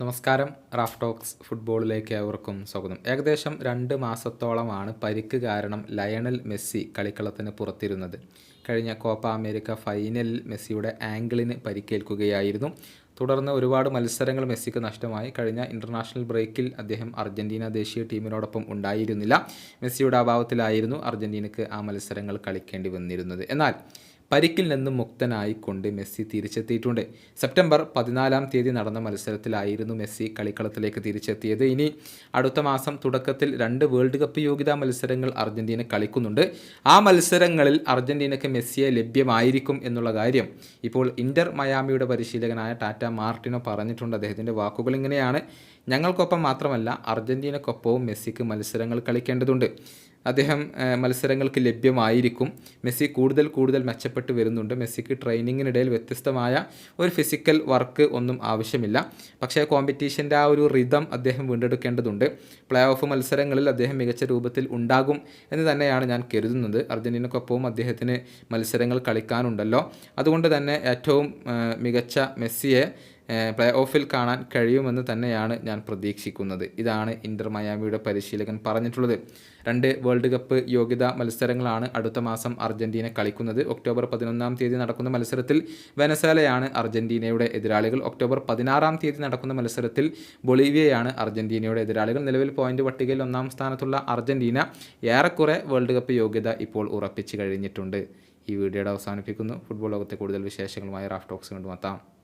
നമസ്കാരം. Raf talks ഫുട്ബോളിലേക്ക് ഏവർക്കും സ്വാഗതം. ഏകദേശം രണ്ട് മാസത്തോളമാണ് പരിക്ക് കാരണം ലയണൽ മെസ്സി കളിക്കളത്തിന് പുറത്തിരുന്നത്. കഴിഞ്ഞ കോപ്പ അമേരിക്ക ഫൈനലിൽ മെസ്സിയുടെ ആംഗിളിന് പരിക്കേൽക്കുകയായിരുന്നു. തുടർന്ന് ഒരുപാട് മത്സരങ്ങൾ മെസ്സിക്ക് നഷ്ടമായി. കഴിഞ്ഞ ഇന്റർനാഷണൽ ബ്രേക്കിൽ അദ്ദേഹം അർജന്റീന ദേശീയ ടീമിനോടൊപ്പം ഉണ്ടായിരുന്നില്ല. മെസ്സിയുടെ അഭാവത്തിലായിരുന്നു അർജന്റീനക്ക് ആ മത്സരങ്ങൾ കളിക്കേണ്ടി വന്നിരുന്നത്. എന്നാൽ പരിക്കിൽ നിന്നും മുക്തനായിക്കൊണ്ട് മെസ്സി തിരിച്ചെത്തിയിട്ടുണ്ട്. സെപ്റ്റംബർ പതിനാലാം തീയതി നടന്ന മത്സരത്തിലായിരുന്നു മെസ്സി കളിക്കളത്തിലേക്ക് തിരിച്ചെത്തിയത്. ഇനി അടുത്ത മാസം തുടക്കത്തിൽ രണ്ട് വേൾഡ് കപ്പ് യോഗ്യതാ മത്സരങ്ങൾ അർജന്റീന കളിക്കുന്നുണ്ട്. ആ മത്സരങ്ങളിൽ അർജന്റീനയ്ക്ക് മെസ്സിയെ ലഭ്യമായിരിക്കും എന്നുള്ള കാര്യം ഇപ്പോൾ ഇന്റർ മയാമിയുടെ പരിശീലകനായ ടാറ്റ മാർട്ടിനോ പറഞ്ഞിട്ടുണ്ട്. അദ്ദേഹത്തിന്റെ വാക്കുകൾ ഇങ്ങനെയാണ്. ഞങ്ങൾക്കൊപ്പം മാത്രമല്ല അർജന്റീനക്കൊപ്പവും മെസ്സിക്ക് മത്സരങ്ങൾ കളിക്കേണ്ടതുണ്ട്. അദ്ദേഹം മത്സരങ്ങൾക്ക് ലഭ്യമായിരിക്കും. മെസ്സി കൂടുതൽ കൂടുതൽ മെച്ചപ്പെട്ട് വരുന്നുണ്ട്. മെസ്സിക്ക് ട്രെയിനിങ്ങിനിടയിൽ വ്യത്യസ്തമായ ഒരു ഫിസിക്കൽ വർക്ക് ഒന്നും ആവശ്യമില്ല. പക്ഷേ കോമ്പറ്റീഷന്റെ ആ ഒരു റിതം അദ്ദേഹം വീണ്ടെടുക്കേണ്ടതുണ്ട്. പ്ലേ ഓഫ് മത്സരങ്ങളിൽ അദ്ദേഹം മികച്ച രൂപത്തിൽ ഉണ്ടാകും എന്ന് തന്നെയാണ് ഞാൻ കരുതുന്നത്. അർജന്റീനക്കൊപ്പവും അദ്ദേഹത്തിന് മത്സരങ്ങൾ കളിക്കാനുണ്ടല്ലോ. അതുകൊണ്ട് തന്നെ ഏറ്റവും മികച്ച മെസ്സിയെ പ്ലേ ഓഫിൽ കാണാൻ കഴിയുമെന്ന് തന്നെയാണ് ഞാൻ പ്രതീക്ഷിക്കുന്നത്. ഇതാണ് ഇന്റർ മയാമിയുടെ പരിശീലകൻ പറഞ്ഞിട്ടുള്ളത്. രണ്ട് വേൾഡ് കപ്പ് യോഗ്യതാ മത്സരങ്ങളാണ് അടുത്ത മാസം അർജന്റീന കളിക്കുന്നത്. ഒക്ടോബർ പതിനൊന്നാം തീയതി നടക്കുന്ന മത്സരത്തിൽ വെനസേലയാണ് അർജന്റീനയുടെ എതിരാളികൾ. ഒക്ടോബർ പതിനാറാം തീയതി നടക്കുന്ന മത്സരത്തിൽ ബൊളീവിയയാണ് അർജന്റീനയുടെ എതിരാളികൾ. നിലവിൽ പോയിന്റ് പട്ടികയിൽ ഒന്നാം സ്ഥാനത്തുള്ള അർജന്റീന ഏറെക്കുറെ വേൾഡ് കപ്പ് യോഗ്യത ഇപ്പോൾ ഉറപ്പിച്ചു കഴിഞ്ഞിട്ടുണ്ട്. ഈ വീഡിയോയുടെ അവസാനിപ്പിക്കുന്നു. ഫുട്ബോൾ ലോകത്തെ കൂടുതൽ വിശേഷങ്ങളുമായി റാഫ്റ്റോക്സ് ടോക്സ് കൊണ്ടുവത്താം